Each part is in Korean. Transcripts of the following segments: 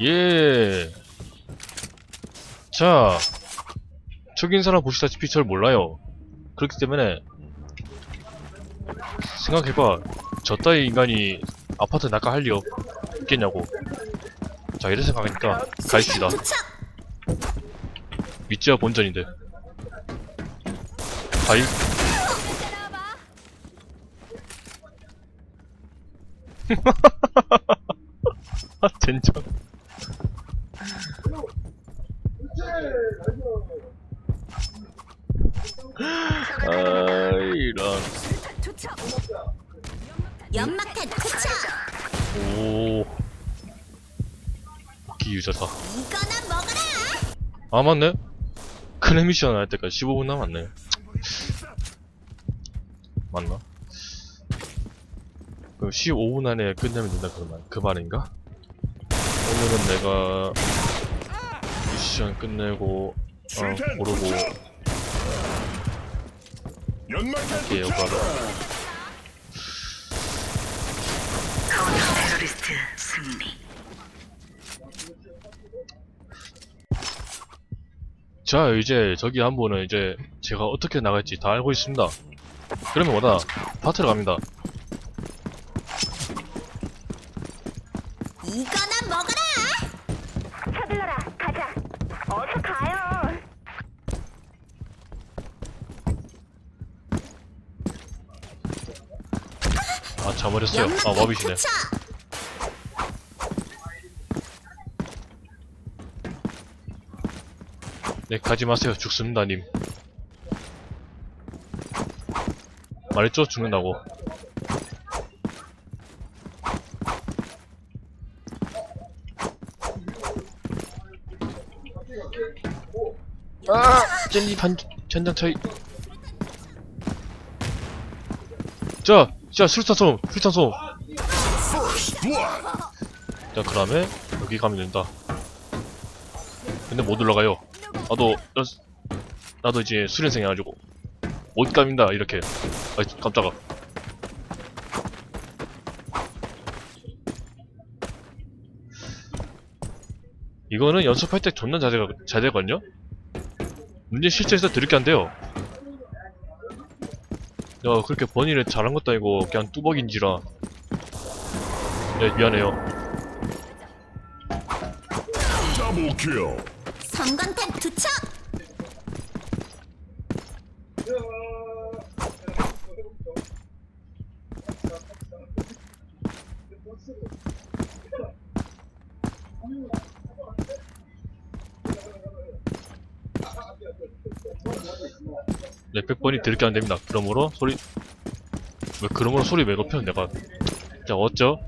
예. 자, 적인 사람 보시다시피 절 몰라요. 그렇기 때문에 생각해봐. 저 따위 인간이 아파트 낙하할 리 없, 있겠냐고. 자, 이런 생각하니까 가입시다. 밑지와 본전인데. 가입. 아, 젠장. 아, 맞네? 큰 미션 할 때까지 15분 남았네. 맞나? 그럼 15분 안에 끝내면 된다, 그 말, 그 말인가? 오늘은 내가 미션 끝내고, 어, 연막탄 이렇게 여가로. 테러리스트 승리. 자, 이제 저기 한 분은 이제 제가 어떻게 나갈지 다 알고 있습니다. 그러면 뭐다? 파트로 갑니다. 이거나 먹어라. 서둘러라 가자 어서 가요 아, 잠버렸어요. 아, 와비시네. 투척. 네, 가지 마세요. 죽습니다, 님. 말했죠? 죽는다고. 아! 젤리 반, 전장 차이. 자! 자, 술탄 솜! 술탄 솜! 자, 그 다음에 여기 가면 된다. 근데 못 올라가요. 나도 나, 나도 이제 수련생 해가지고 못 갑니다 이렇게. 아 깜짝아. 이거는 연습할 때 존나 잘, 되- 잘 되거든요? 문제 실제에서 드럽게 안 돼요. 야 그렇게 번일을 잘한 것도 아니고 그냥 뚜벅인지라. 네 미안해요 성광탄 투척. 네 100번이 드럽게 안 됩니다. 그러므로 소리 왜 그러므로 소리 왜 높여? 내가 자 어쩌?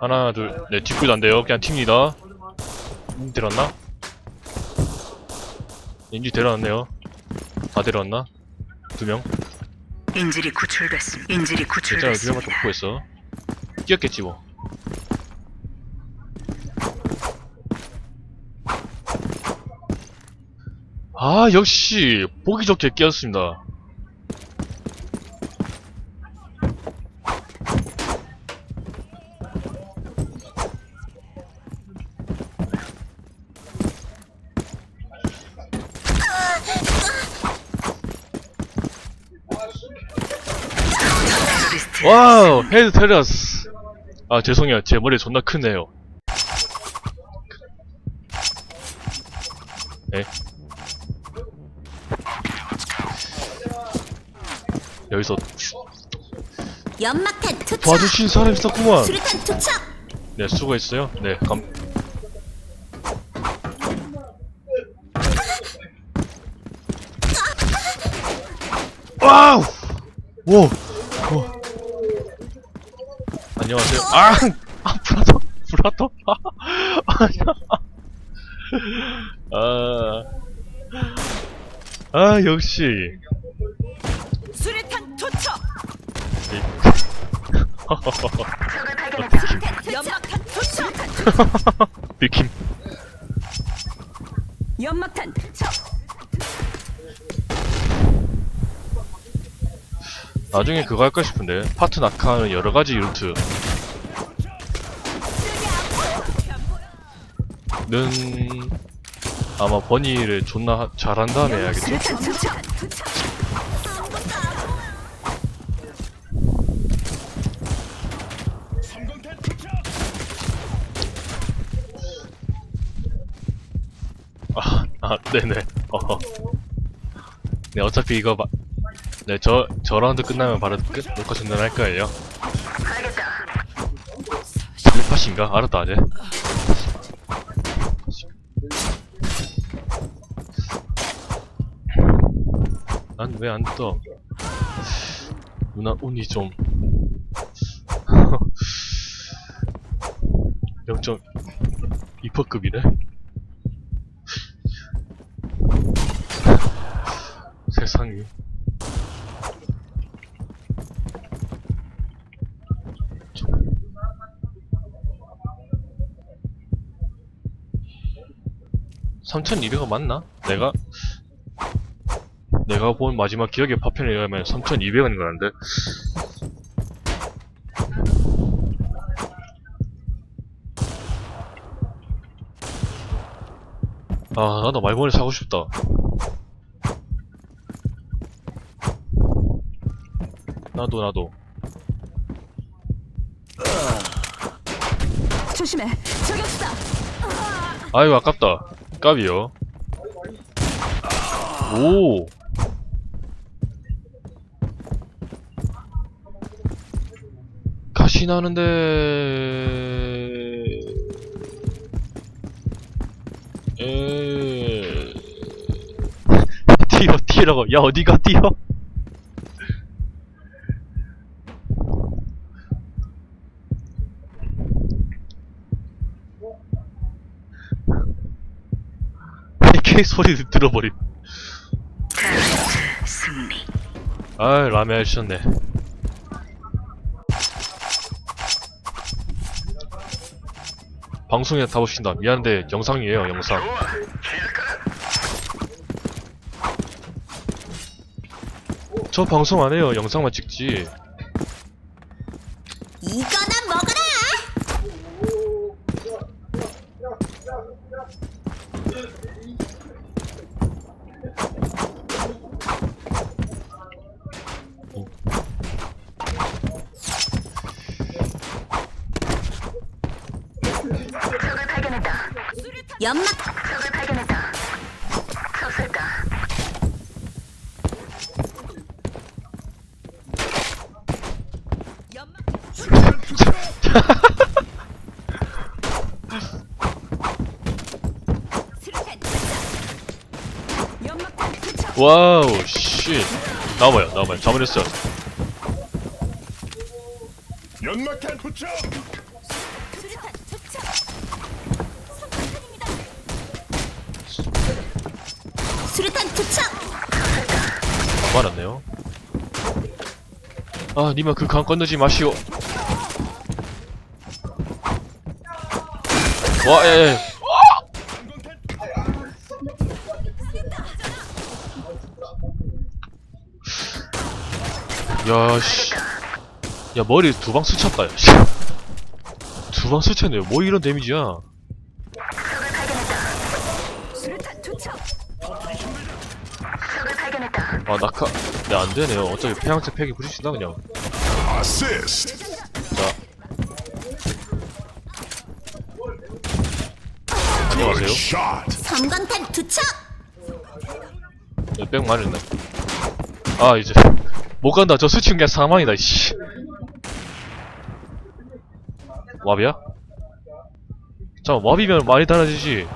하나 둘 네 뒷구도 안 돼요. 그냥 팁니다 음, 데려왔나? 인지 데려왔네요 다 데려왔나? 두 명 인질이 구출됐음. 인질이 괜찮아 두 명만 또 구출됐습니다. 있어 뛰었겠지 뭐 아, 역시, 보기 좋게 끼었습니다. 와우, 헤드 테라스. 아, 죄송해요. 제 머리 존나 크네요. 네. 여기서 연막탄 투척. 도와주신 사람 있었구만. 수류탄 투척. 네, 수고했어요. 네, 감. 와우! 오! 오! 안녕하세요. 아! 아, 브라더! 브라더! 아, 아, 역시. 수류탄 투척. 발견했다 연막탄 투척. 비킴. 연막탄 투척. 나중에 그거 할까 싶은데. 파트 낙하하는 여러 가지 루트. 아마 버니를 존나 하- 잘한 다음에 해야겠죠? 아, 아, 네네. 어. 네, 어차피 이거 봐. 네, 저, 저 라운드 끝나면 바로 끝, 녹화 중단할 거예요. 텔레파시인가? 알았다, 아재. 왜 안 떠? 누나 운이 좀. 0.2%급이네? 세상에. (3200원) 맞나? 내가 내가 본 마지막 기억의 파편에 의하면 (3200원인) 거 같은데. 아 나도 말벌 사고 싶다. 나도 나도. 조심해. 저격수다. 아이고 아깝다. 까비요. 오 가시 나는데 에. 뛰어 뛰라고. 야 어디가 뛰어? AK 소리 들어버림. 테러리스트 승리. 아 라면 하셨네 방송에 타보신다. 미안한데 영상이에요 영상. 저 방송 안 해요. 영상만 찍지 이거나 먹어라. 적을 발견했다. 연막 적을 발견했다. 쳤을까? 연막 수류탄 투척. 연막탄 투척. 와우 씨 나와봐요 나와봐요 잘못했어요 연막탄 투척. 수류탄 투척. 선탄입니다. 수류탄 투척. 많았네요 아 니마 그 강 건너지 마시오. 와 에에 야씨. 야 머리 두 방 스쳤다 두 방 스쳤네요 뭐 이런 데미지야. 아 낙하. 네 안되네요 어차피 폐양색 팩이 부딪힌다 그냥 아시스트. 자 안녕하세요 샷. 섬광탄 투척. 네, 백 말했네. 아, 이제. 못 간다. 저 스친 게 사망이다, 씨. 와비야? 잠깐, 와비면 많이 달라지지.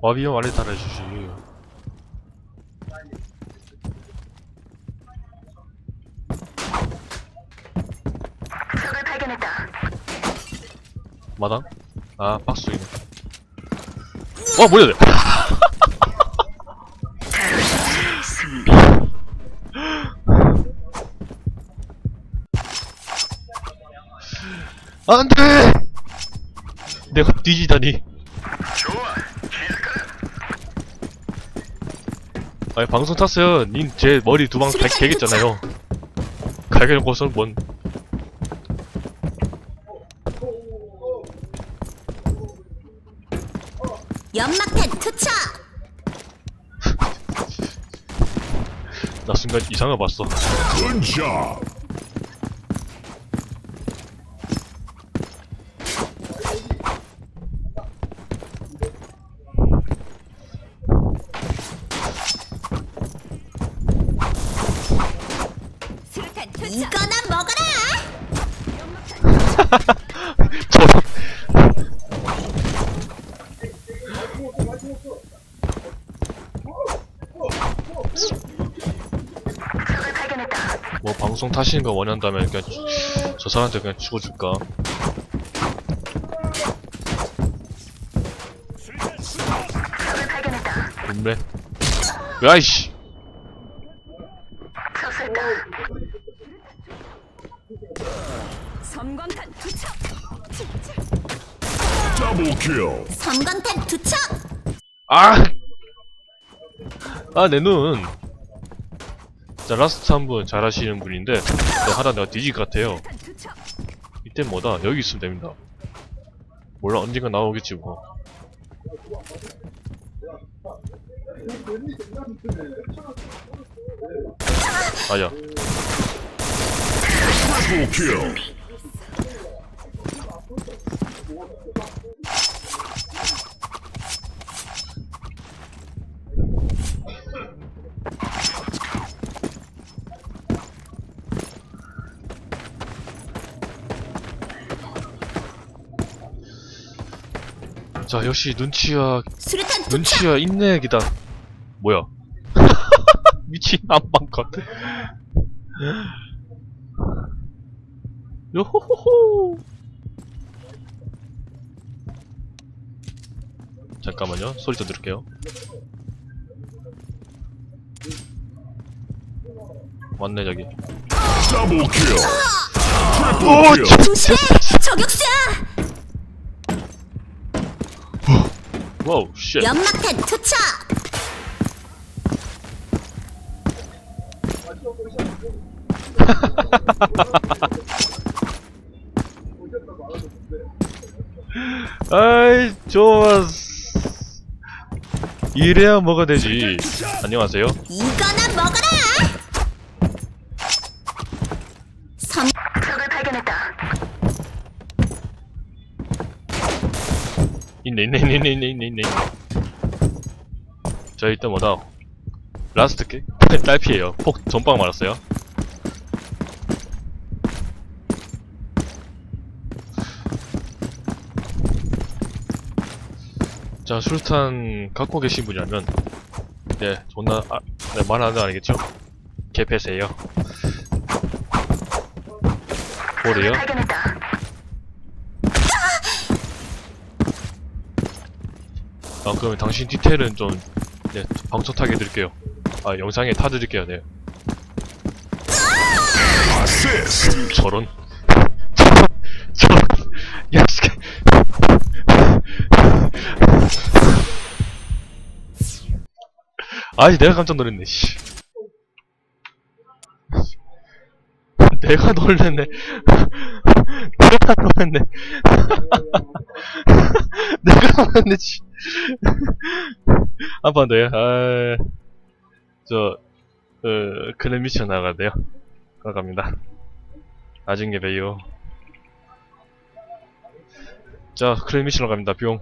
와비면 많이 달라지지. 적을 발견했다. 마당? 아, 박스이네. 와, 뭐야, 돼? 테러리스트 승리. 안 돼! 내가 뒤지다니. 아니 방송 탔어요. 닌제 머리 두방 개겠잖아요. 갈겨놓고서 뭔 연막탄 투척. 나 순간 이상한 거 봤어. Good job. 수류탄 투척. 이거나 먹어라. 저 적을 발견했다. 타시는 거 원한다면 그냥 주- 저 사람한테 그냥 죽어줄까? 분배. 야이씨. 섬광탄 투척. 투척. 아! 아, 내 눈. 자, 라스트 한 분 잘하시는 분인데, 네, 하다 내가 뒤질 것 같아요. 이때 뭐다? 여기 있으면 됩니다. 몰라, 언젠가 나오겠지, 뭐. 아야. 자, 역시 눈치와, 수류탄 투척. 눈치와 인내기다. 뭐야. 미친 안방컷. 요호호호. 잠깐만요. 소리 좀 들을게요. 맞네, 저기. Kill. Triple kill. 조심해. 저격수야. 와우, 쉣. 연막탄 투척. 아이, 좋았어. 이래야 뭐가 되지. 안녕하세요. 이거 있네, 있네, 있네, 있네, 있네, 있네. 자, 일단 뭐다. 라스트 깨? 딸피에요. 폭 전방 맞았어요. 자, 수류탄 갖고 계신 분이라면, 네, 존나, 아, 네, 말하는 거 아니겠죠? 개패세요. 볼이요? 발견했다. 아, 그러면 당신 디테일은 좀, 네, 방송 타게 해드릴게요. 아, 영상에 타 드릴게요, 네. Assist. 저런. 저런. 저런. 야, 씨. 아니, 내가 깜짝 놀랐네, 씨. 내가 놀랬네. 내가 놀랬네. 내가 놀랬네, 씨. 한번 더요. 아, 저, 어, 클랜 미션 나가야 나갑니다. 나중에 봬요. 자, 클랜 미션으로 갑니다. 뿅.